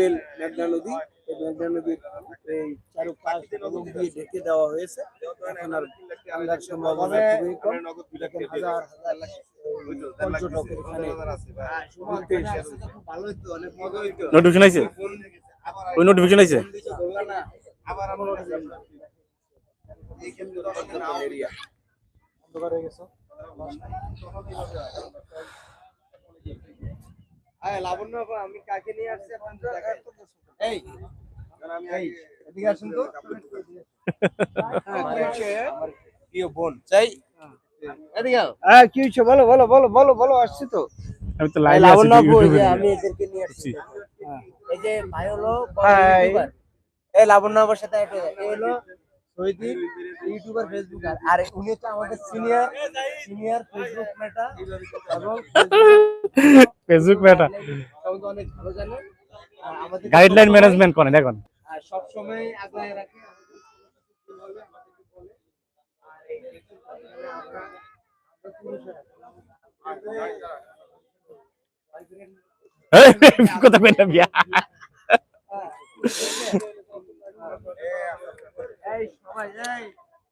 টুয়েল মেঘনা নদী। এই মেঘনা নদীর এই চারুপাশ এবং দিয়ে ঢেকে দেওয়া হয়েছে। এখন আর ঠান্ডার সম্ভাবনা খুবই কম। দেখেন হাজার হাজার পর্যটক এখানে নোটিফিকেশন আইছে? ওই নোটিফিকেশন আইছে? অন্ধকার হয়ে গেছে। লাবণ্য আমি কাকে নিয়ে আসছি এই এই, এদিকে আসুন তো। হ্যাঁ, প্রিয় বোন। চাই এদিকে আও। হ্যাঁ কি হয়েছে? বলো বলো বলো বলো বলো আসছি তো। আমি তো লাইভে লাবণ্য আছি আপু, এই যে আমি এদেরকে নিয়ে আসছি? হ্যাঁ। এই যে ভাই হলো Hi. এই। লাবণ্য আমার সাথে এই হলো সৈদিক ইউটিউবার ফেসবুকার আর উনি হচ্ছে আমাদের সিনিয়র সিনিয়র ফেসবুক মেটা এবং ফেসবুক মেটা। অনেক ভালো জানে। আমাদের গাইডলাইন ম্যানেজমেন্ট করেন এখন আর সব সময় রাখে। কথা কই না বিয়া এই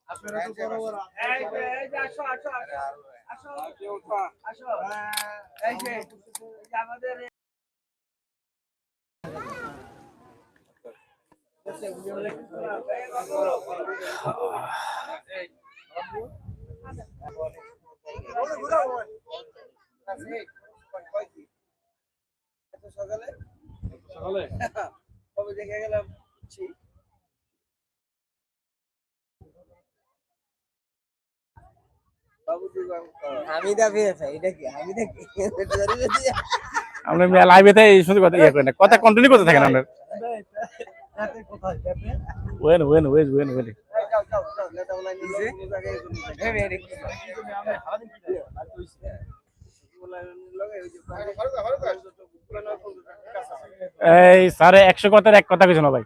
আপনারা তো বড় বড় এই যে এই যে আসো আসো আসো। আসো আসো এই যে এই যে সকালে? কবে দেখে গেলাম? লাইভে কথা ইয়ে করেন কথা কন্টিনিউ করতে থাকেন আপনার ওয়েন ওয়েন ওয়েন ওয়েন ওয়েন। এই স্যারে একশো কথার এক কথা কিছু না ভাই।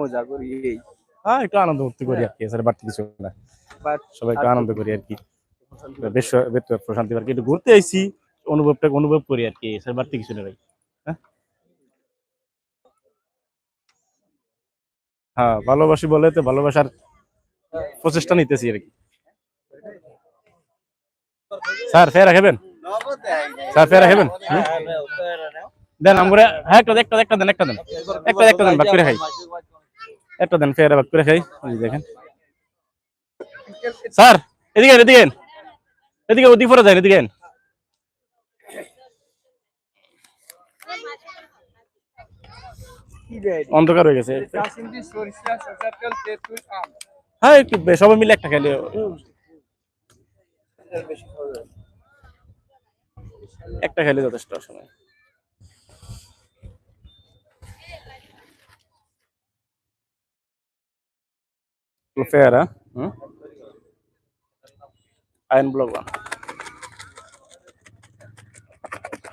মজা করি হ্যাঁ একটু আনন্দ করতে করি আর কি বাড়তি কিছু না। আনন্দ করি আর কি। বেশ প্রশান্তি ঘুরতে আইছি, অনুভবটা অনুভব করি আর কি বাড়তি কিছু না ভাই। হ্যাঁ? ভালোবাসি বলে তো ভালোবাসার প্রচেষ্টা নিতেছি আর কি। স্যার, ফেরা খাবেন? স্যার, ফেরা খাবেন? হুম? দেন আমরা হ্যাঁ একটা একটা একটা দেন একটা দেন। একটা একটা দেন, ভাগ করে খাই। একটা দেন, ফেরা ভাগ করে খাই। দেখেন। স্যার, এদিকে এদিকে। এদিকে ওদিক পরে যায় এদিকে আন। কি দেয় অন্ধকার হয়ে গেছে। হ্যাঁ একটু সবাই মিলে একটা খেলে একটা খেলে যথেষ্ট সময়। ফেয়ারা হুম? আয়ন ব্লক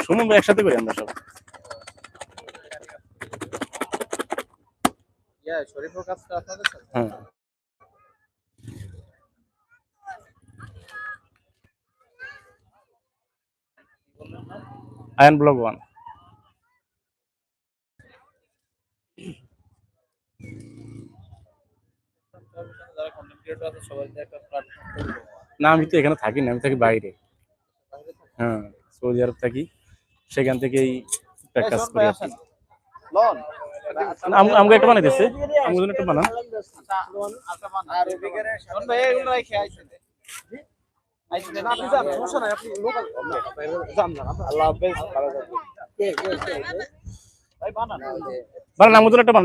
শুনুন একসাথে করি আমরা সব। শরীফের কাজটা আপনাদের সাথে? হ্যাঁ। আয়ন ব্লক ওয়ান। না আমি তো এখানে থাকি না আমি থাকি বাইরে। হ্যাঁ সৌদি আরব থাকি সেখান থেকেই প্র্যাকটিস করি। লন। আম- আমাকে একটা বানাই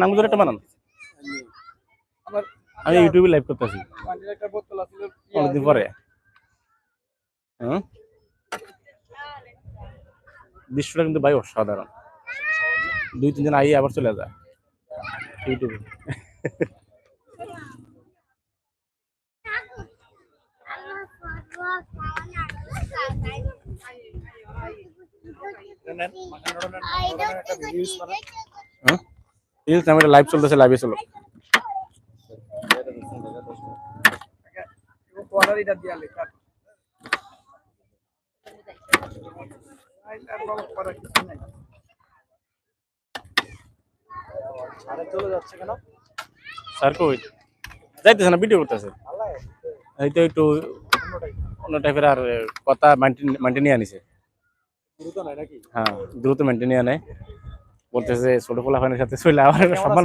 আমাকে জন্য একটা বানান। আমি ইউটিউবে লাইভ করতেছি। অনেকদিন পরে। হ্যাঁ? দৃশ্যটা কিন্তু ভাই অসাধারণ। দুই, তিন দিন আই আবার চলে যায়। এইটুকু রিলস আমার লাইভ চলতেছে লাইভে চলো। দিয়া লেখা চলে যাচ্ছে কেন? স্যার কই? যাইতেছে না ভিডিও করতেছে। এই তো একটু অন্য টাইপের আর কথা মেনটেন আনিছে। হ্যাঁ দ্রুত মেনটেন আনে। বলতেছে ছোট পোলাপানের সাথে চলে আবার সম্মান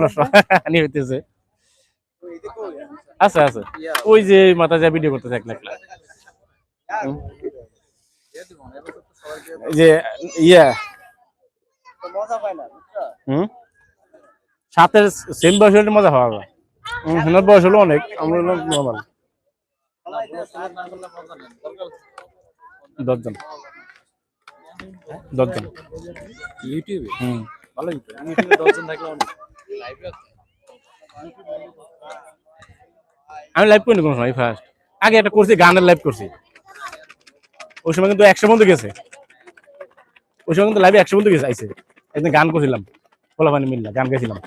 হানি হইতেছে। আছে আছে। ওই যে মাথা যা ভিডিও করতেছে এক লাখ। এই যে ইয়া। মজা পায় না হুম? সেম বয়স হলে মজা পাওয়া হেনার বয়স হলো অনেক আমরা হলো নর্মাল দশজন। দশজন। ইউটিউবে? হুম। ভালো ইউটিউবে। দশজন থাকলে অনেক। আমি লাইভ করিনি কোনো সময় ফার্স্ট আগে একটা করছি গানের লাইভ করছি। ওই সময় কিন্তু একশো বন্ধু গেছে। ওই সময় কিন্তু লাইভে একশো বন্ধু গেছে আইসে। একদিন গান করছিলাম। পোলাপানি মিললা, গান গেছিলাম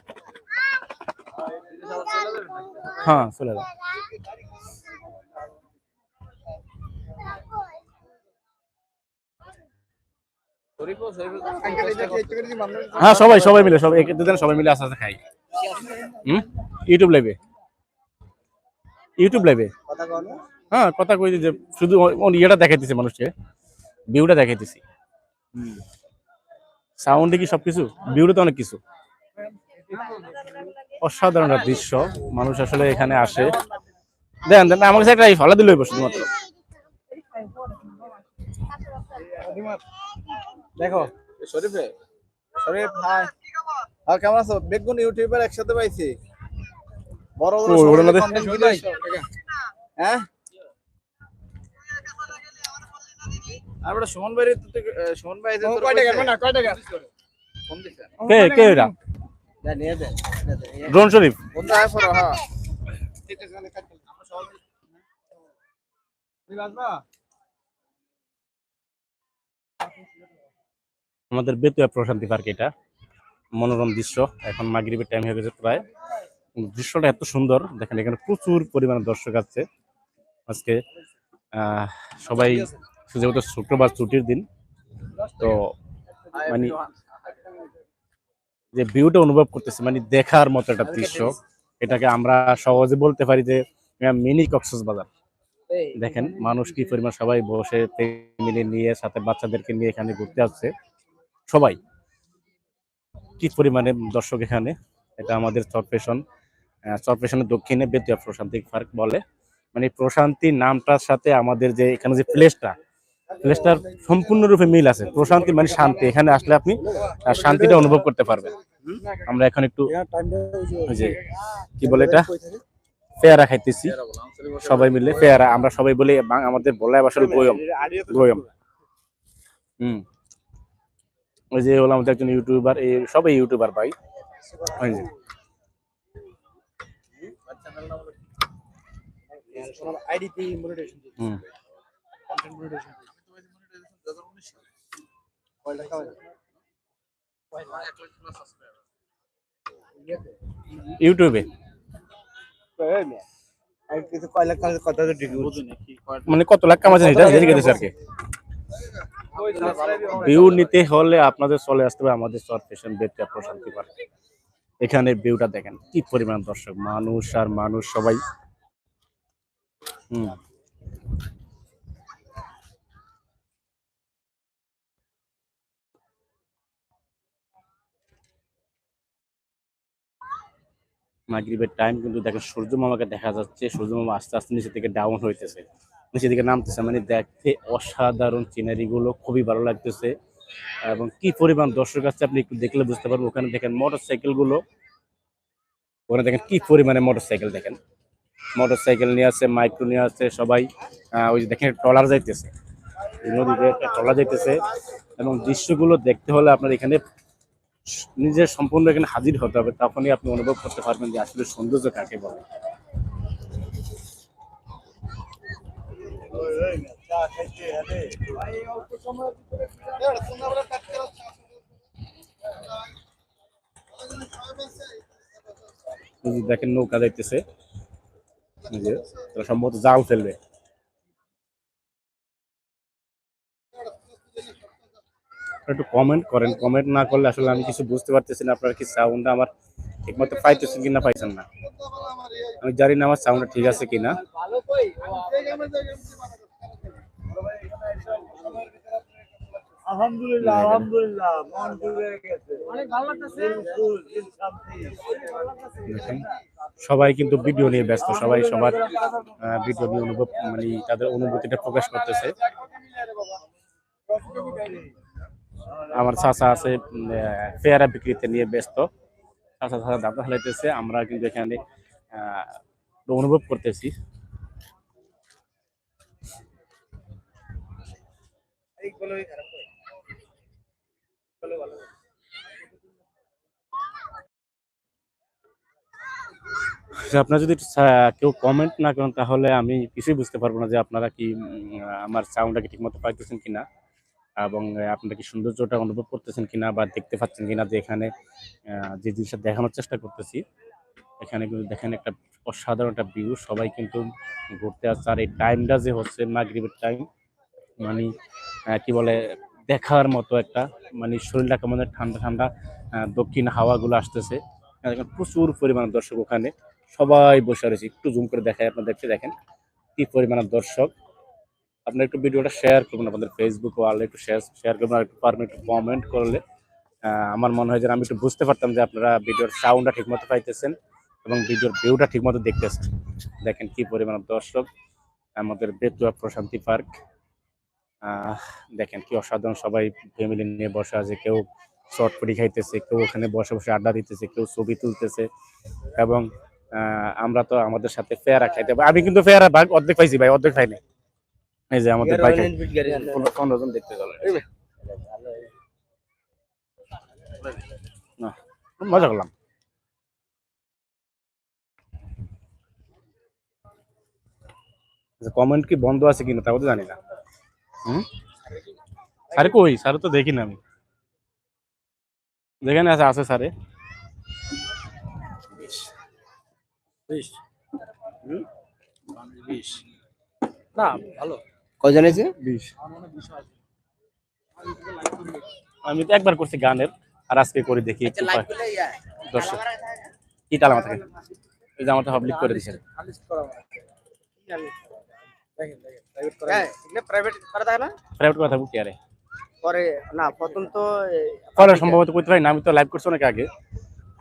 হ্যাঁ চলে যাও হ্যাঁ সবাই সবাই মিলে, সবাই দুদিন সবাই মিলে আস্তে আস্তে খাই। হুম? ইউটিউব লাইভে ইউটিউব লাইভে? হ্যাঁ কথা কই যে শুধু ইয়েটা দেখাইতেছে মানুষকে ভিউটা দেখাইতেছি। সাউন্ডে কি সবকিছু? ভিউটা তো অনেক কিছু। অসাধারণ একটা দৃশ্য। মানুষ আসলে এখানে আসে। দেন দেন আমার কাছে একটা ফলা দিল শুধুমাত্র। দেখো শরীফে শরীফ হাই আর কেমন আছো? বেগুন ইউটিউবার একসাথে পাইছি। বড় বড় ও, creation, হ্যাঁ আমরা সুমন ভাই সুমন ভাই যে কয় টাকা না কয় টাকা ফোন দিছে। কে কে এটা নিয়ে দে, নিয়ে দে। এই ড্রোন শরীফ? বন্ধু আয় পড়ো হ্যাঁ। ঠিক আছে আমরা সবাই তুই আমাদের বেতুয়া প্রশান্তি পার্ক এটা। মনোরম দৃশ্য এখন মাগরিবের টাইম হয়ে গেছে প্রায়। দৃশ্যটা এত সুন্দর দেখেন এখানে প্রচুর পরিমাণে দর্শক আছে। আজকে আহ, সবাই যেহেতু শুক্রবার ছুটির দিন তো মানে যে ভিউটা অনুভব করতেছে মানে দেখার মতো একটা দৃশ্য এটাকে আমরা সহজে বলতে পারি যে মিনি কক্সবাজার বাজার। দেখেন মানুষ কি পরিমাণ সবাই বসে ফ্যামিলি নিয়ে সাথে বাচ্চাদেরকে নিয়ে এখানে ঘুরতে আসছে। সবাই কি পরিমাণে দর্শক এখানে? এটা আমাদের চরপেশন চরপেশনের দক্ষিণে বেতুয়া প্রশান্তি পার্ক বলে। মানে প্রশান্তি নামটার সাথে আমাদের যে এখানে যে প্লেসটা প্লেসটার সম্পূর্ণরূপে মিল আছে। প্রশান্তি মানে শান্তি। এখানে আসলে আপনি শান্তিটা অনুভব করতে পারবেন। আমরা এখন একটু যে কি বলে এটা? পেয়ারা খাইতেছি। সবাই মিলে পেয়ারা। আমরা সবাই বলি আমাদের বলায় আসলে গোয়ম। গোয়ম। হুম। ওই যে হলো আমাদের একজন ইউটিউবার এই সবাই ইউটিউবার ভাই। ওই যে। আইডিতে মনিটাইজেশন হুম। কন্টেন্ট মনিটাইজেশন ইউটিউবে। মানে কত লাখ কামাচ্ছেন এটা এদিকে আর কি ভিউ নিতে হলে আপনাদের চলে আসতে হবে আমাদের শর্ট ফ্যাশন বেতিয়া প্রশান্তি পার্ক এখানে ভিউটা দেখেন কি পরিমাণ দর্শক মানুষ আর মানুষ সবাই। হুম। মাগরিবের টাইম কিন্তু দেখেন সূর্য মামাকে দেখা যাচ্ছে, সূর্য মামা আস্তে আস্তে নিচে থেকে ডাউন হইতেছে। নিচে দিকে নামতেছে মানে দেখতে অসাধারণ সিনারি গুলো খুবই ভালো লাগতেছে। এবং কি পরিমাণ দর্শক আছে আপনি একটু দেখলে বুঝতে পারবেন ওখানে দেখেন মোটর সাইকেলগুলো ওখানে দেখেন কি পরিমাণে মোটর সাইকেল দেখেন। মোটর সাইকেল নিয়ে আছে মাইক্রো নিয়ে আছে, সবাই ওই যে দেখেন ট্রলার যাইতেছে। নদীতে একটা ট্রলার যাইতেছে। এবং দৃশ্যগুলো দেখতে হলে আপনার এখানে নিজের সম্পূর্ণ এখানে হাজির হতে হবে, তখনই আপনি অনুভব করতে পারবেন যে আসলে সৌন্দর্য কাকে বলে। দেখেন নৌকা যাইতেছে। সম্ভবত জাল ফেলবে। একটু কমেন্ট করেন। কমেন্ট না করলে আসলে আমি কিছু বুঝতে পারতেছি না। আপনারা কি সাউন্ডটা আমার ঠিকমতো পাইতেছেন কিনা পাইছেন না। আমি জানি না আমার সাউন্ডটা ঠিক আছে কিনা। আলহামদুলিল্লাহ আলহামদুলিল্লাহ মন জুড়ে গেছে। অনেক ভালো লাগতেছে। সবাই কিন্তু ভিডিও নিয়ে ব্যস্ত। সবাই সবার ভিডিও নিয়ে অনুভব মানে তাদের অনুভূতিটা প্রকাশ করতেছে। আমার চাচা আছে পেয়ারা বিক্রিতে নিয়ে ব্যস্ত। চাচা চাচা দাম হালাইতেছে আমরা কিন্তু এখানে অনুভব করতেছি। আচ্ছা, আপনারা যদি কেউ কমেন্ট না করেন তাহলে আমি কিছুই বুঝতে পারব না যে আপনারা কি আমার সাউন্ডটাকে ঠিকমতো পাইতেছেন কিনা। এবং আপনারা কি সৌন্দর্যটা অনুভব করতেছেন কিনা বা দেখতে পাচ্ছেন কিনা যে এখানে যে জিনিসটা দেখানোর চেষ্টা করতেছি, এখানে কিন্তু দেখেন একটা অসাধারণ একটা ভিউ সবাই কিন্তু ঘুরতে আসছে। আর এই টাইমটা যে হচ্ছে মাগরিবের টাইম মানে কি বলে, দেখার মতো একটা মানে শরীরটা কেমন ঠান্ডা ঠান্ডা দক্ষিণ হাওয়াগুলো আসতেছে। প্রচুর পরিমাণ দর্শক ওখানে, সবাই বসে রয়েছে। একটু জুম করে দেখায় আপনাদেরকে, দেখেন কি পরিমাণের দর্শক। আপনারা একটু ভিডিওটা শেয়ার করবেন আপনাদের ফেসবুক ওয়ালে একটু শেয়ার শেয়ার করবেন আর একটু পারবেন একটু কমেন্ট করলে আমার মনে হয় যে আমি একটু বুঝতে পারতাম যে আপনারা ভিডিওর সাউন্ডটা ঠিকমতো পাইতেছেন এবং ভিডিওর ভিউটা ঠিকমতো দেখতেছেন। দেখেন কি পরিমাণের দর্শক, আমাদের বেতুয়া প্রশান্তি পার্ক। দেখেন কি অসাধারণ সবাই ফ্যামিলি নিয়ে বসে আছে, কেউ ফুটি খাইতেছে, কেউ ওখানে বসে বসে আড্ডা দিতেছে, কেউ ছবি তুলতেছে এবং আমরা তো আমাদের সাথে ফেয়ারা খাইতে আমি কিন্তু ফেয়ারা ভাগ অর্ধেক পাইছি ভাই, অর্ধেক পাইনি এই যে আমাদের বাইকে পনেরো জন দেখতে না মজা করলাম। কমেন্ট কি বন্ধ আছে কিনা তাও তো জানি না। হুম? স্যার কই? স্যার তো দেখি না আমি। যেখানে আছে আছে স্যারে। না ভালো। কজন আছে বিশ। আমি তো একবার করছি গানের আর আজকে করে দেখি একটু দর্শক কি তালা মাথা এই যে আমারটা পাবলিক করে দিয়েছেন প্রাইভেট করা আরে? পরে না প্রথম তো পরে সম্ভবত করতে পারি না আমি তো লাইভ করছি অনেক আগে।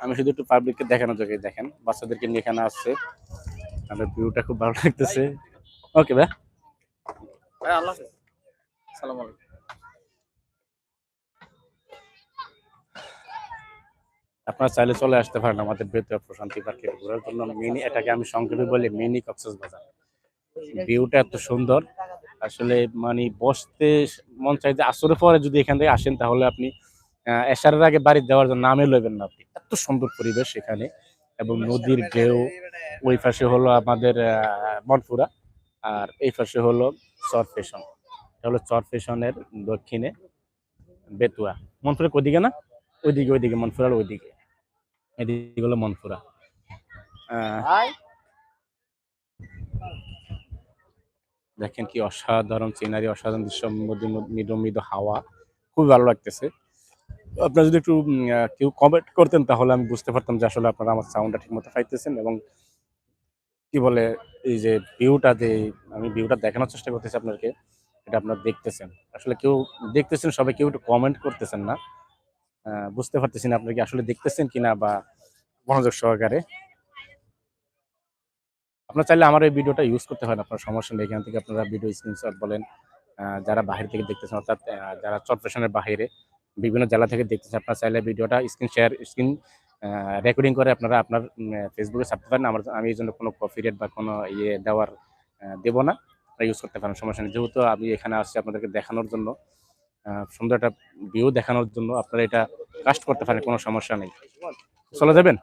আমি শুধু একটু পাবলিককে দেখানোর জন্য দেখেন বাচ্চাদেরকে নিয়ে এখানে আসছে। আমাদের ভিউটা খুব ভালো লাগতেছে। ওকে ভাই। আল্লাহ সালাম আলাইকুম। আপনারা চাইলে চলে আসতে পারেন আমাদের বেতুয়া প্রশান্তি পার্কে। ঘোরার জন্য মিনি এটাকে আমি সংক্ষেপে বলি মিনি কক্সেস বাজার। ভিউটা এত সুন্দর। আসলে মানে বসতে মন চাই যে আসরে পরে যদি এখান থেকে আসেন তাহলে আপনি আহ, এশারের আগে বাড়ি দেওয়ার জন্য নামে লইবেন না আপনি। এত সুন্দর পরিবেশ এখানে। এবং নদীর ঢেউ ওই পাশে হলো আমাদের আহ, মনপুরা। আর এই পাশে হলো চরফেশন এটা হলো চরফেশনের দক্ষিণে বেতুয়া। মনপুরা কোদিকে না? ওইদিকে ওইদিকে মনপুরার ওইদিকে। এদিকে হলো মনপুরা দেখেন কি অসাধারণ সিনারি অসাধারণ দৃশ্য মৃদু মৃদু হাওয়া। খুবই ভালো লাগতেছে। আপনারা যদি একটু কেউ কমেন্ট করতেন তাহলে আমি বুঝতে পারতাম যে আসলে আপনারা আমার সাউন্ডটা ঠিক মতো পাইতেছেন এবং কি বলে, এই যে ভিউটা যে আমি ভিউটা দেখানোর চেষ্টা করতেছি আপনাদেরকে, এটা আপনারা দেখতেছেন। আসলে কেউ দেখতেছেন, সবাই কেউ একটু কমেন্ট করতেছেন না। বুঝতে পারতেছি না কি আসলে দেখতেছেন কিনা বা মনোযোগ সহকারে। আপনারা চাইলে আমার এই ভিডিওটা ইউজ করতে পারেন, আপনার সমস্যা নেই। এখান থেকে আপনারা ভিডিও স্ক্রিনশট বলেন যারা বাহির থেকে দেখতেছেন, অর্থাৎ যারা চট্টগ্রামের বাহিরে, বিভিন্ন জেলা থেকে দেখতেছেন, আপনারা চাইলে ভিডিওটা স্ক্রিন শেয়ার স্ক্রিন রেকর্ডিং করে আপনারা আপনার ফেসবুকে ছাড়তে পারেন আমার আমি এই জন্য কোনো কপি রেট বা কোনো ইয়ে দেওয়ার দেবো না। ইউজ করতে পারেন সমস্যা নেই। যেহেতু আমি এখানে আসছি আপনাদেরকে দেখানোর জন্য সুন্দর একটা ভিউ দেখানোর জন্য আপনারা এটা কাস্ট করতে পারেন কোনো সমস্যা নেই। চলে যাবেন?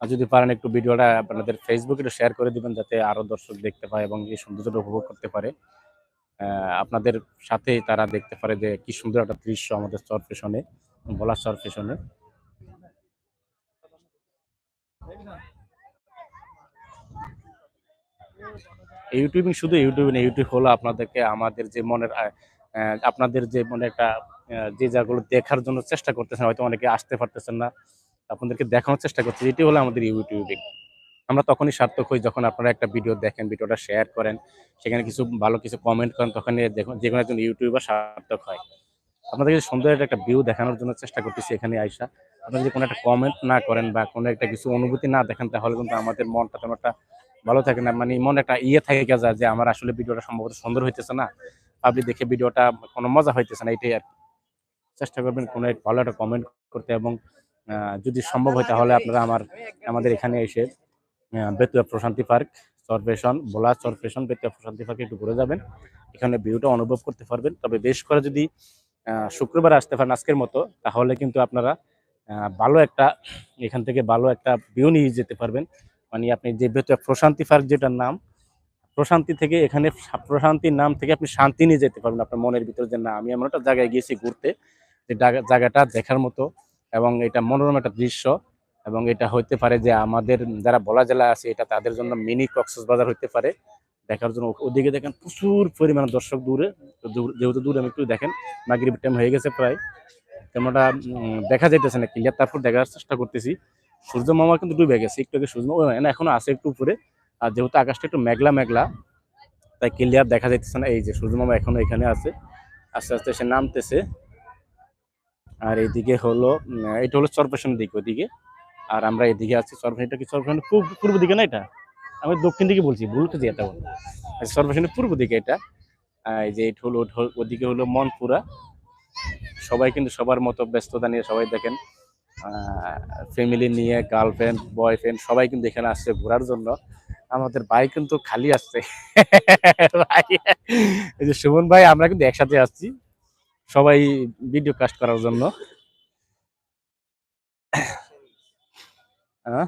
আর যদি পারেন একটু ভিডিওটা আপনাদের ফেসবুকে একটু শেয়ার করে দিবেন যাতে আরও দর্শক দেখতে পায় এবং এই সৌন্দর্যটা উপভোগ করতে পারে। আপনাদের সাথে তারা দেখতে পারে যে কি সুন্দর একটা দৃশ্য আমাদের চর পেছনে বলার চর পেছনে ইউটিউবিং শুধু ইউটিউব না, ইউটিউব হলো আপনাদেরকে আমাদের যে মনের আপনাদের যে মনে একটা যে জায়গাগুলো দেখার জন্য চেষ্টা করতেছেন, হয়তো অনেকে আসতে পারতেছেন না, আপনাদেরকে দেখানোর চেষ্টা করছি এটি হলো আমাদের ইউটিউবিং। আমরা তখনই সার্থক হই যখন আপনারা একটা ভিডিও দেখেন ভিডিওটা শেয়ার করেন, সেখানে কিছু ভালো কিছু কমেন্ট করেন তখন দেখুন যে কোনো একজন ইউটিউবার সার্থক হয়। আপনাদেরকে সুন্দর একটা ভিউ দেখানোর জন্য চেষ্টা করতেছি এখানে আইসা। আপনারা যদি কোনো একটা কমেন্ট না করেন বা কোনো একটা কিছু অনুভূতি না দেখেন, তাহলে কিন্তু আমাদের মনটা তেমন একটা ভালো থাকে না। মানে মনে একটা ইয়ে থাকে যায় যে আমার আসলে ভিডিওটা সম্ভবত সুন্দর হইতেছে না। আপনি দেখে ভিডিওটা কোনো মজা হইতেছে না, এটাই আর চেষ্টা করবেন কোনো এক ভালো একটা কমেন্ট করতে এবং যদি সম্ভব হয় তাহলে আপনারা আমার, আমাদের এখানে এসে বেতুয়া প্রশান্তি পার্ক চরপেশন ভোলা চরপেশন বেতুয়া প্রশান্তি পার্কে একটু ঘুরে যাবেন। এখানে ভিউটা অনুভব করতে পারবেন। তবে বেশ করে যদি শুক্রবার আসতে পারেন আজকের মতো, তাহলে কিন্তু আপনারা ভালো একটা, এখান থেকে ভালো একটা ভিউ নিয়ে যেতে পারবেন। মানে আপনি যে বেতুয়া প্রশান্তি পার্ক যেটার নাম, প্রশান্তি থেকে এখানে প্রশান্তির নাম থেকে আপনি শান্তি নিয়ে যেতে পারবেন আপনার মনের ভিতরে যে না, আমি এমন একটা জায়গায় গিয়েছি ঘুরতে, যে জায়গাটা দেখার মতো এবং এটা মনোরম একটা দৃশ্য। এবং এটা হইতে পারে যে আমাদের যারা বলা জেলা আছে, এটা তাদের জন্য মিনি কক্সবাজার হইতে পারে। দেখার জন্য ওদিকে দেখেন প্রচুর পরিমাণে দর্শক দূরে যেহেতু দূরে আমি একটু দেখেন মাগরিব টাইম হয়ে গেছে প্রায়। তেমনটা দেখা যাইতেছে না ক্লিয়ার তারপর দেখার চেষ্টা করতেছি। সূর্য মামা কিন্তু ডুবে গেছে, একটু আগে সূর্য না, এখনও আছে একটু উপরে। আর যেহেতু আকাশটা একটু মেঘলা মেঘলা, তাই ক্লিয়ার দেখা যাইতেছে না, এই যে সূর্য মামা এখনও এখানে আছে। আস্তে আস্তে সে নামতেছে। আর এইদিকে হলো এটা হলো চরপেশনের দিক, ওদিকে। আর আমরা এদিকে আছি এটা কি? চরপেশন পূর্ব পূর্ব দিকে না এটা? আমি দক্ষিণ দিকে বলছি, ভুল তো এটা চরপেশনের পূর্ব দিকে এটা। এই যে এটা হলো- ওদিকে হলো মনপুরা। সবাই কিন্তু সবার মতো ব্যস্ততা নিয়ে সবাই দেখেন। ফ্যামিলি নিয়ে গার্লফ্রেন্ড বয়ফ্রেন্ড সবাই কিন্তু এখানে আসছে ঘোরার জন্য। আমাদের ভাই কিন্তু খালি আসছে। ভাই, এই যে সুমন ভাই, আমরা কিন্তু একসাথে আসছি সবাই ভিডিও কাস্ট করার জন্য। হ্যাঁ?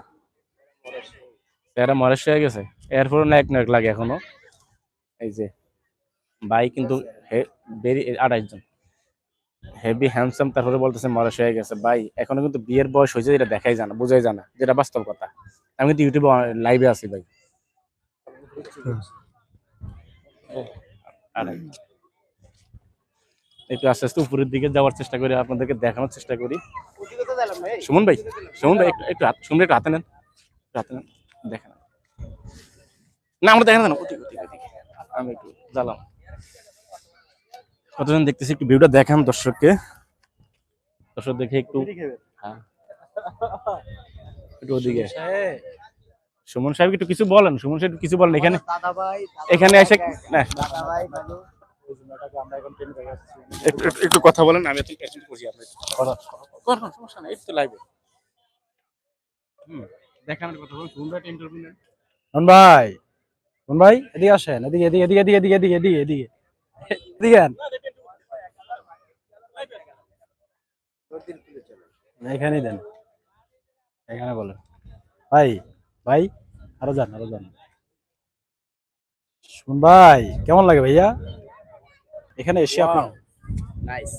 এরা মরেশ হয়ে গেছে। এরপর নায়ক নায়ক লাগে এখনও। এই যে, ভাই কিন্তু বেরি আড়াইশ জন। হেভি হ্যান্ডসাম তারপরে বলতেছে মরেশ হয়ে গেছে। ভাই, এখনও কিন্তু বিয়ের বয়স হয়েছে এটা দেখাই জানা বোঝাই জানা যেটা বাস্তব কথা। আমি কিন্তু ইউটিউবে লাইভে আছি ভাই। একটু আস্তে আস্তে উপরের দিকে যাওয়ার চেষ্টা করি, আপনাদেরকে দেখানোর চেষ্টা করি। সুমন ভাই সুমন ভাই একটু সুমন একটু হাতে নেন। হাতে নেন। দেখেন। না আমরা দেখেন না ওদিকে ওদিকে ওদিকে। আমি একটু জ্বালাম। কতজন দেখতেছি একটু ভিডিওটা দেখান দর্শককে। দর্শক দেখে একটু হ্যাঁ। একটু ওদিকে। সুমন সাহেব। একটু কিছু বলেন সুমন সাহেব কিছু বলেন। এখানে এখানে এসে না। দাদা ভাই ভালো একটু কথা বলেন আমি একটু করছি কথা কথা সমস্যা নাই। একটু লাইভে হুম দেখানোর কথা বলুন সুন্দর একটা ইন্টারভিউ নেন? রন ভাই? ভাই? এদিকে আসেন এদিকে এদিকে এদিকে এদিকে এদিকে এদিকে এদিকে এদিকে। এদিকে এখানেই দেন। এখানে বলেন। ভাই ভাই আরও যান আরও যান। শুন ভাই কেমন লাগে ভাইয়া? এখানে এসে আপনার নাইস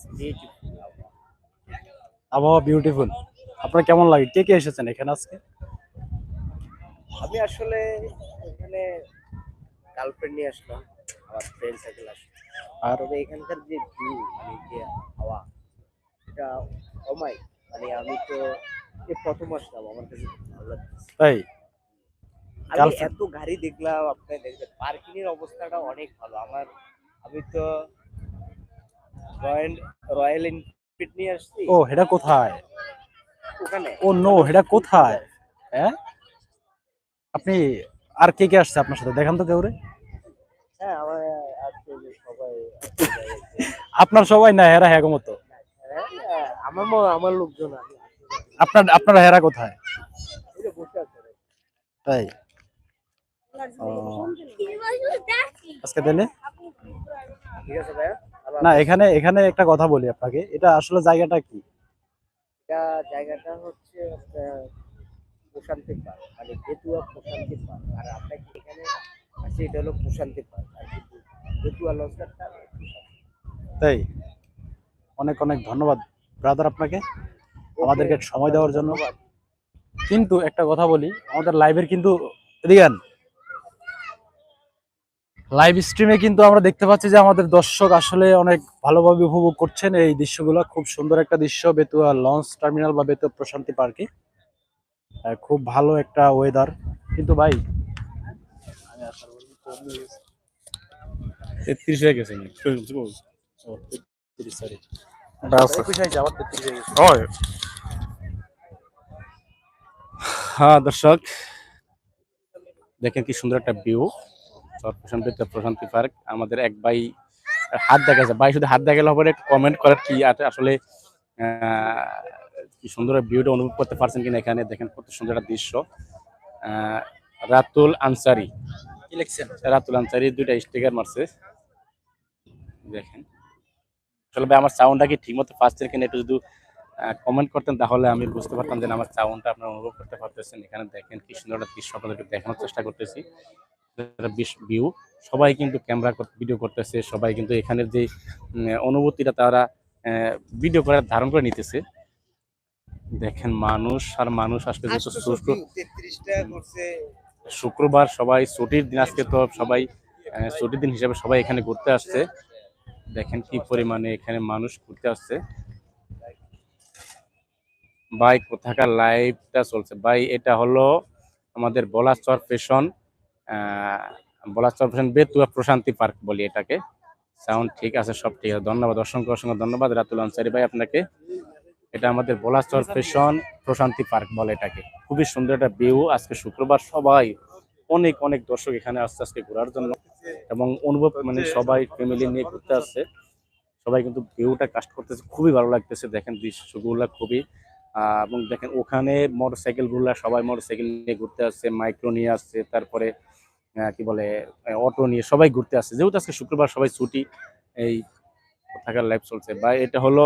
আবহাওয়া বিউটিফুল আপনার কেমন লাগে? কে কে এসেছেন এখানে আজকে? আমি আসলে এখানে গার্লফ্রেন্ড নিয়ে আসলাম আমার ফ্রেন্ড সার্কেল আসলো। আর? তবে এখানকার যে ভিউ মানে যে হাওয়া এটা অমাই মানে আমি তো এই প্রথম আসলাম আমার কাছে ভালো লাগছে তাই? আমি এত গাড়ি দেখলাম আপনি দেখবেন পার্কিং এর অবস্থাটা অনেক ভালো। আমার আমি তো রয়্যাল রয়্যাল এনফিল্ড নিয়ে আসছি? ও এটা কোথায়? ওখানে। ও নো এটা কোথায়? হ্যাঁ? আপনি আর কে কে আসছে আপনার সাথে? দেখান তো কেউ রে হ্যাঁ আমার আজকে যে সবাই আপনার সবাই না হেরা হ্যাঁ মতো? হ্যাঁ, আমার ম- আমার লোকজন আমি আপনার আপনার হেরা কোথায়? এই যে বসে আছে। তাই? ও, আজকে তাহলে ঠিক আছে ভাইয়া। আবার না এখানে এখানে একটা কথা বলি আপনাকে। এটা আসলে জায়গাটা কি? এটা জায়গাটা হচ্ছে প্রশান্তি পার্ক মানে বেতুয়া প্রশান্তি পার্ক। আর আপনাকে এখানে আছে এটা হলো প্রশান্তি পার্ক। আর বেতুয়া লস্কারটা তাই? অনেক অনেক ধন্যবাদ ব্রাদার আপনাকে। আমাদেরকে সময় দেওয়ার জন্য। কিন্তু একটা কথা বলি আমাদের লাইভের কিন্তু এদিকে লাইভ স্ট্রিমে কিন্তু আমরা দেখতে পাচ্ছি যে আমাদের দর্শক আসলে অনেক ভালোভাবে উপভোগ করছেন এই দৃশ্যগুলো খুব সুন্দর একটা দৃশ্য বেতুয়া লঞ্চ টার্মিনাল বা বেতুয়া প্রশান্তি পার্কে খুব ভালো একটা ওয়েদার কিন্তু ভাই। তেত্রিশ হয়ে গেছে ও, 33, sorry। ওটা আছে। একুশ হয়েছে, আবার 33 হয়ে গেছে। হয় হ্যাঁ দর্শক দেখেন কি সুন্দর একটা ভিউ প্রশান্তি প্রশান্তি পার্ক। আমাদের এক ভাই হাত দেখাচ্ছে ভাই শুধু হাত দেখালে হবে কমেন্ট করার কি আসলে কি সুন্দর ভিউটা অনুভব করতে পারছেন কিনা এখানে? দেখেন কত সুন্দর একটা দৃশ্য। রাতুল আনসারি। রাতুল আনসারি দুইটা স্টিকার মারছে। দেখেন। আসলে ভাই আমার সাউন্ডটা কি ঠিক মতো পাচ্ছেন কিনা একটু যদি কমেন্ট করতেন তাহলে আমি বুঝতে পারতাম যে আমার সাউন্ডটা আপনারা অনুভব করতে পারতেছেন। এখানে দেখেন কি সুন্দর একটা দৃশ্য আপনাদেরকে দেখানোর চেষ্টা করতেছি। ভিউ সবাই কিন্তু ক্যামেরা ভিডিও করতেছে সবাই কিন্তু এখানের যে অনুভূতিটা তারা ভিডিও করে ধারণ করে নিতেছে। দেখেন মানুষ আর মানুষ আজকে যেহেতু শুক্র শুক্রবার সবাই ছুটির দিন আজকে তো সবাই ছুটির দিন হিসাবে সবাই এখানে ঘুরতে আসছে। দেখেন কি পরিমাণে এখানে মানুষ ঘুরতে আসছে। ভাই কোথাকার লাইভটা চলছে। ভাই এটা হলো আমাদের Balachar fashion Balachar fashion Betua Prashanti park বলি এটাকে। সাউন্ড ঠিক আছে, সব ঠিক আছে। ধন্যবাদ, অসংখ্য অসংখ্য ধন্যবাদ। রাতুল আনসারি ভাই আপনাকে। এটা আমাদের বলাচর ফ্যাশন প্রশান্তি পার্ক বলে এটাকে। খুবই সুন্দর একটা ভিউ। আজকে শুক্রবার সবাই, অনেক অনেক দর্শক এখানে আসছে আজকে ঘোরার জন্য। এবং অনুভব মানে সবাই ফ্যামিলি নিয়ে ঘুরতে আসছে। সবাই কিন্তু ভিউটা কাস্ট করতেছে। খুবই ভালো লাগতেছে। দেখেন দৃশ্যগুলো খুবই। এবং দেখেন ওখানে মোটর সাইকেলগুলা সবাই মোটর সাইকেল নিয়ে ঘুরতে আসছে, মাইক্রো নিয়ে আসছে। তারপরে কি বলে অটো নিয়ে সবাই ঘুরতে আসছে যেহেতু আজকে শুক্রবার সবাই ছুটি, এই থাকার লাইফ চলছে। ভাই, এটা হলো,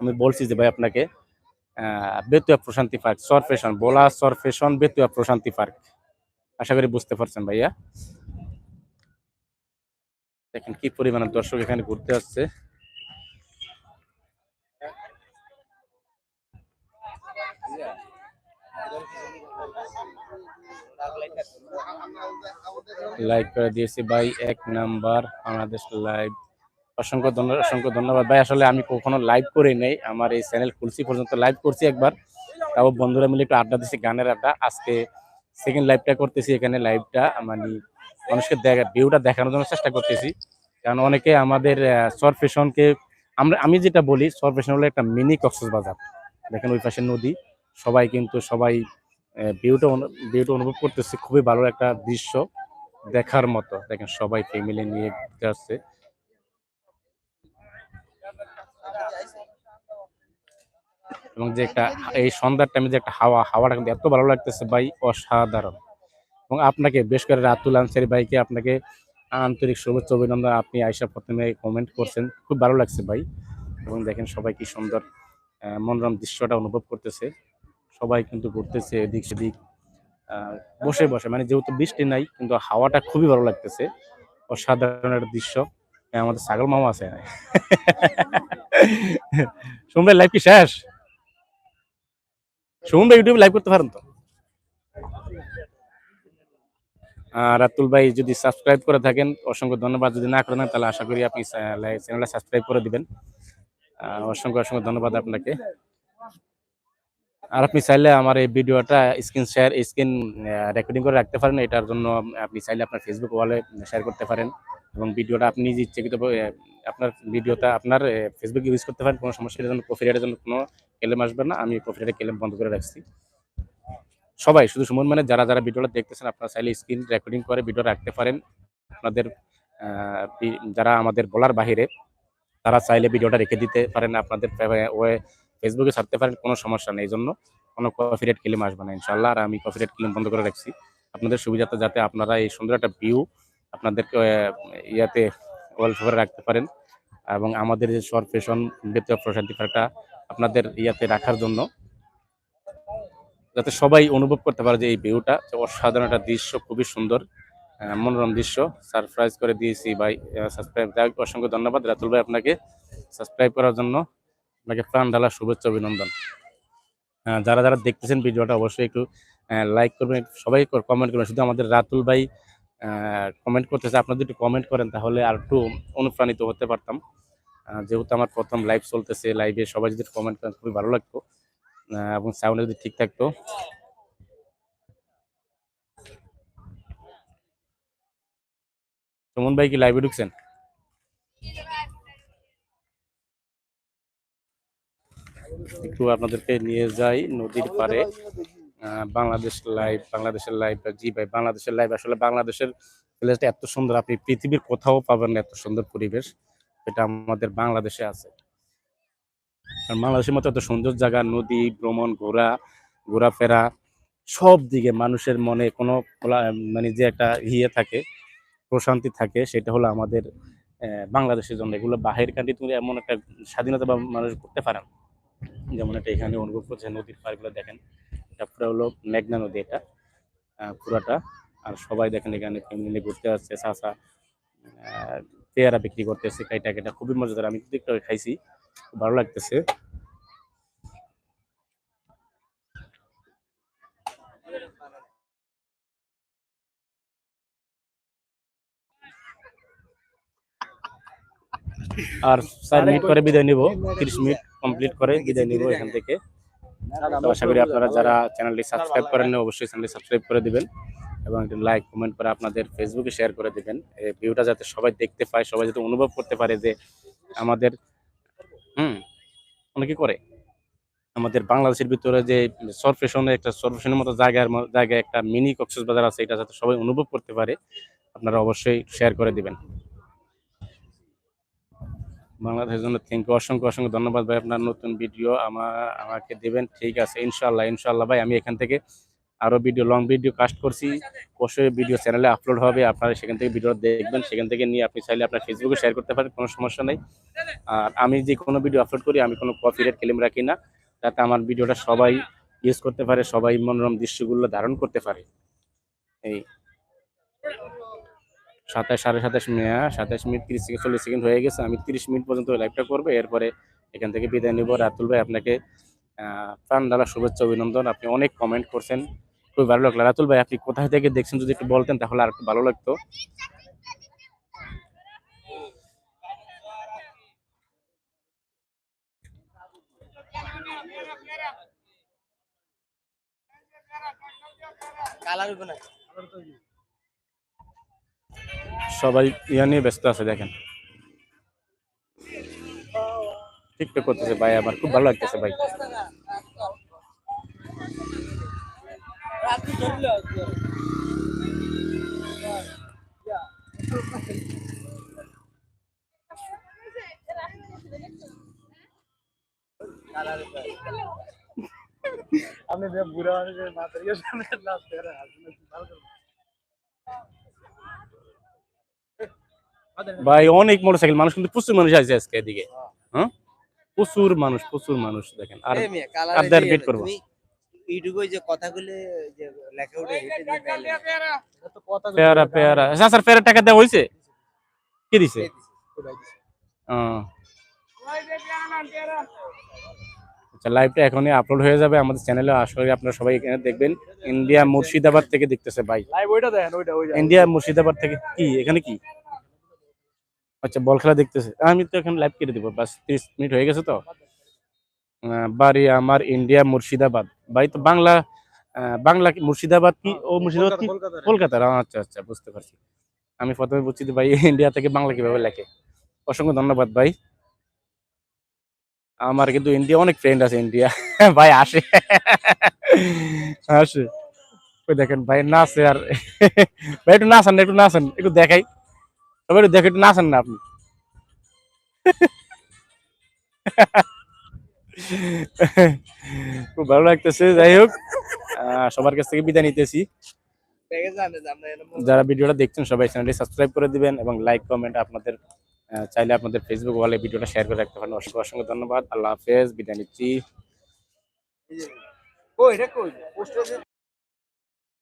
আমি বলছি যে ভাই আপনাকে বেতুয়া প্রশান্তি পার্ক, সর ফ্যাশন, বোলা সর ফ্যাশন, বেতুয়া প্রশান্তি পার্ক। আশা করি বুঝতে পারছেন ভাইয়া। দেখেন কি পরিমাণে দর্শক এখানে ঘুরতে আসছে। লাইক করে দিয়েছি ভাই, এক নাম্বার বাংলাদেশ লাইভ অসংখ্য ধন্যবাদ অসংখ্য ধন্যবাদ। ভাই, আসলে আমি কখনো লাইভ করি নাই। আমার এই চ্যানেল খুলছি পর্যন্ত লাইভ করছি একবার। তাও বন্ধুরা মিলে একটু আড্ডা দিচ্ছি গানের আড্ডা। আজকে সেকেন্ড লাইভটা করতেছি এখানে লাইভটা মানে মানুষকে দেখা ভিউটা দেখানোর জন্য চেষ্টা করতেছি। কারণ অনেকে আমাদের সর ফ্যাশনকে আমরা, আমি যেটা বলি সর ফ্যাশন হলো একটা মিনি কক্সবাজার। দেখেন ওই পাশে নদী। সবাই কিন্তু সবাই ভিউটা ভিউটা অনুভব করতেছে। খুবই ভালো একটা দৃশ্য দেখার মতো। দেখেন সবাই ফ্যামিলি নিয়ে আসছে এবং যে একটা এই সন্ধ্যার টাইমে যে একটা হাওয়া, হাওয়াটা কিন্তু এত ভালো লাগতেছে ভাই, অসাধারণ। এবং আপনাকে বেশ করে রাতুল আনসারি ভাইকে আপনাকে আন্তরিক শুভেচ্ছা, অভিনন্দন। আপনি আইসা প্রথমে কমেন্ট করছেন। খুব ভালো লাগছে ভাই। এবং দেখেন সবাই কি সুন্দর মনোরম দৃশ্যটা অনুভব করতেছে। সবাই কিন্তু ঘুরতেছে এদিক সেদিক বসে বসে। মানে যেহেতু বৃষ্টি নাই কিন্তু হাওয়াটা খুবই ভালো লাগতেছে। অসাধারণ একটা দৃশ্য। হ্যাঁ, আমাদের ছাগল মামা আছে। শুনবে লাইভ কি শেষ? শুনবে ইউটিউবে লাইভ করতে পারেন তো? রাতুল ভাই যদি সাবস্ক্রাইব করে থাকেন অসংখ্য ধন্যবাদ। যদি না করেন তাহলে আশা করি আপনি চ্যানেলটা সাবস্ক্রাইব করে দিবেন। অসংখ্য অসংখ্য ধন্যবাদ আপনাকে। আর আপনি চাইলে আমার এই ভিডিওটা স্ক্রিন শেয়ার স্ক্রিন রেকর্ডিং করে রাখতে পারেন। এটার জন্য আপনি চাইলে আপনার ফেসবুক ওয়ালে শেয়ার করতে পারেন এবং ভিডিওটা আপনি নিজে ইচ্ছাকৃত আপনার ভিডিওটা আপনার ফেসবুক ইউজ করতে পারেন। কোনো সমস্যা নেই, জন্য কপিরাইটের জন্য কোনো ক্লেম আসবে না। আমি কপিরাইটের ক্লেম বন্ধ করে রাখছি। সবাই শুধু সুমন মানে যারা যারা ভিডিওটা দেখতেছেন আপনারা চাইলে স্ক্রিন রেকর্ডিং করে ভিডিও রাখতে পারেন। আপনাদের যারা আমাদের বলার বাহিরে তারা চাইলে ভিডিওটা রেখে দিতে পারেন। আপনাদের ওয়ে ফেসবুকে ছাড়তে পারেন, কোনো সমস্যা নেই। এই জন্য কোনো কপিরাইট ক্লেম আসবে না ইনশাল্লাহ আর আমি কপিরাইট ক্লেম বন্ধ করে রাখছি। আপনাদের সুবিধাতে যাতে আপনারা এই সুন্দর একটা ভিউ আপনাদেরকে ইয়াতে ওয়ালপেপারে রাখতে পারেন। এবং আমাদের যে শর্ট ফ্যাশন বেতন প্রশান্তি পার্কটা আপনাদের ইয়াতে রাখার জন্য যাতে সবাই অনুভব করতে পারে যে এই ভিউটা অসাধারণ একটা দৃশ্য, খুবই সুন্দর মনোরম দৃশ্য। সারপ্রাইজ করে দিয়েছি ভাই সাবস্ক্রাইব অসংখ্য ধন্যবাদ। রাতুল ভাই আপনাকে সাবস্ক্রাইব করার জন্য। আপনাকে প্রাণ ঢালা শুভেচ্ছা অভিনন্দন। আহ, যারা যারা দেখতেছেন ভিডিওটা অবশ্যই একটু লাইক করবেন সবাই কমেন্ট করবেন। শুধু আমাদের রাতুল ভাই কমেন্ট করতেছে আপনারা যদি কমেন্ট করেন তাহলে আর একটু অনুপ্রাণিত হতে পারতাম। যেহেতু আমার প্রথম লাইভ চলতেছে লাইভে সবাই যদি কমেন্ট করেন খুবই ভালো লাগতো। এবং সাউন্ড যদি ঠিক থাকতো। সুমন ভাই কি লাইভে ঢুকছেন? একটু আপনাদেরকে নিয়ে যাই নদীর পারে বাংলাদেশ লাইভ বাংলাদেশের লাইভ জি ভাই, বাংলাদেশের লাইভ আসলে বাংলাদেশের প্লেসটা এত সুন্দর, আপনি পৃথিবীর কোথাও পাবেন না এত সুন্দর পরিবেশ। এটা আমাদের বাংলাদেশে আছে। আর বাংলাদেশের মতো এত সুন্দর জায়গা, নদী, ভ্রমণ, ঘোরা, ঘোরাফেরা, সব দিকে মানুষের মনে কোনো মানে যে একটা ইয়ে থাকে, প্রশান্তি থাকে, সেটা হলো আমাদের বাংলাদেশের জন্য। এগুলো বাহির কান্ট্রি তুমি এমন একটা স্বাধীনতা বা মানুষ করতে পারেন যেমন এটা এখানে অনুভব করছে নদীর পাড়গুলো দেখেন, এটা পুরো হলো মেঘনা নদী এটা। পুরাটা। আর সবাই দেখেন এখানে ফ্যামিলি ঘুরতে আসছে চাষা পেয়ারা বিক্রি করতেছে, কাইটা কেটা খুবই মজাদার। আমি কিন্তু খাইছি ভালো লাগতেছে। আর চার মিনিট করে বিদায় নিব তিরিশ মিনিট কমপ্লিট করে বিদায় নিব এখান থেকে। তো আশা করি আপনারা যারা চ্যানেলটি সাবস্ক্রাইব করেন অবশ্যই চ্যানেলটি সাবস্ক্রাইব করে দিবেন এবং একটু লাইক কমেন্ট করে আপনাদের ফেসবুকে শেয়ার করে দিবেন। এই ভিউটা যাতে সবাই দেখতে পায় সবাই যাতে অনুভব করতে পারে যে আমাদের হুম অনেকে করে। আমাদের বাংলাদেশের ভিতরে যে সরফেশনের একটা সরফেশনের মতো জায়গার জায়গায় একটা মিনি কক্সবাজার আছে এটা যাতে সবাই অনুভব করতে পারে আপনারা অবশ্যই শেয়ার করে দিবেন। বাংলাদেশের জন্য থ্যাংক ইউ অসংখ্য অসংখ্য ধন্যবাদ ভাই, আপনার নতুন ভিডিও আমার আমাকে দেবেন। ঠিক আছে ইনশাল্লাহ ইনশাল্লাহ ভাই, আমি এখান থেকে আরও ভিডিও লং ভিডিও কাস্ট করছি। অবশ্যই ভিডিও চ্যানেলে আপলোড হবে, আপনারা সেখান থেকে ভিডিও দেখবেন। সেখান থেকে নিয়ে আপনি চাইলে আপনার ফেসবুকে শেয়ার করতে পারেন, কোনো সমস্যা নেই। আর আমি যে কোনো ভিডিও আপলোড করি, আমি কোনো কপিরাইট ক্লেম রাখি না। যাতে আমার ভিডিওটা সবাই ইউজ করতে পারে, সবাই মনোরম দৃশ্যগুলো ধারণ করতে পারে। এই। সাতাশ, সাড়ে সাতাশ মিনিট সাতাশ মিনিট, তিরিশ থেকে চল্লিশ সেকেন্ড হয়ে গেছে। আমি তিরিশ মিনিট পর্যন্ত লাইভটা করব। এরপরে এখান থেকে বিদায় নিব। রাতুল ভাই, আপনাকে প্রাণ ডালা শুভেচ্ছা, অভিনন্দন। আপনি অনেক কমেন্ট করছেন। খুবই ভালো লাগল। রাতুল ভাই, আপনি কোথায় থেকে দেখছেন? যদি একটু বলতেন, তাহলে আর একটু ভালো লাগতো। কালার হবে না। সবাই ইয়া নিয়ে ব্যস্ত আছে, দেখেন। টিকটক করতেছে ভাই, আমার খুব ভালো লাগতেছে ভাই। আপনি যে বুড়া মানুষের মাথার ইয়ে সামনে লাভ করে আসলে ভালো করে ভাই অনেক মোটরসাইকেল মানুষ কিন্তু প্রচুর মানুষ আছে আজকে এদিকে। হ্যাঁ? প্রচুর মানুষ প্রচুর মানুষ দেখেন। আর বেট করব। যে লেখা উঠে হেঁটে দিয়ে তাইলে তো কথা পেয়ারা পেয়ারা। আচ্ছা স্যার পেয়ারা টাকা দেওয়া হয়েছে কি দিছে? আচ্ছা লাইভটা এখনই আপলোড হয়ে যাবে। আমাদের চ্যানেলে আসলে আপনারা সবাই এখানে দেখবেন। ইন্ডিয়া মুর্শিদাবাদ থেকে দেখতেছে ভাই। লাইভ ওইটা দেখেন ওইটা ওইটা। ইন্ডিয়া মুর্শিদাবাদ থেকে কি? এখানে কি? আচ্ছা বল খেলা দেখতেছে। আমি তো এখন লাইভ কেটে দিব বাস তিরিশ মিনিট হয়ে গেছে তো। বাড়ি আমার ইন্ডিয়া মুর্শিদাবাদ। ভাই তো বাংলা বাংলা কি মুর্শিদাবাদ কি? ও মুর্শিদাবাদ কি? কলকাতার। আচ্ছা আচ্ছা বুঝতে পারছি। আমি প্রথমে বুঝছি ভাই ইন্ডিয়া থেকে বাংলা কীভাবে লেখে। অসংখ্য ধন্যবাদ ভাই। আমার কিন্তু ইন্ডিয়া অনেক ফ্রেন্ড আছে ইন্ডিয়া। ভাই আসে। আসে। ওই দেখেন ভাই নাচে আর ভাই একটু নাচান একটু নাচান একটু দেখাই। একটু দেখে একটু নাচান না আপনি। খুব ভালো লাগতেছে, যাই হোক। সবার কাছ থেকে বিদায় নিতেছি। যারা ভিডিওটা দেখছেন, সবাই চ্যানেলটি সাবস্ক্রাইব করে দিবেন এবং লাইক কমেন্ট আপনাদের চাইলে আপনাদের ফেসবুক ওয়ালে ভিডিওটা শেয়ার করে রাখতে পারেন। অসংখ্য অসংখ্য ধন্যবাদ। আল্লাহ হাফেজ, বিদায় নিচ্ছি।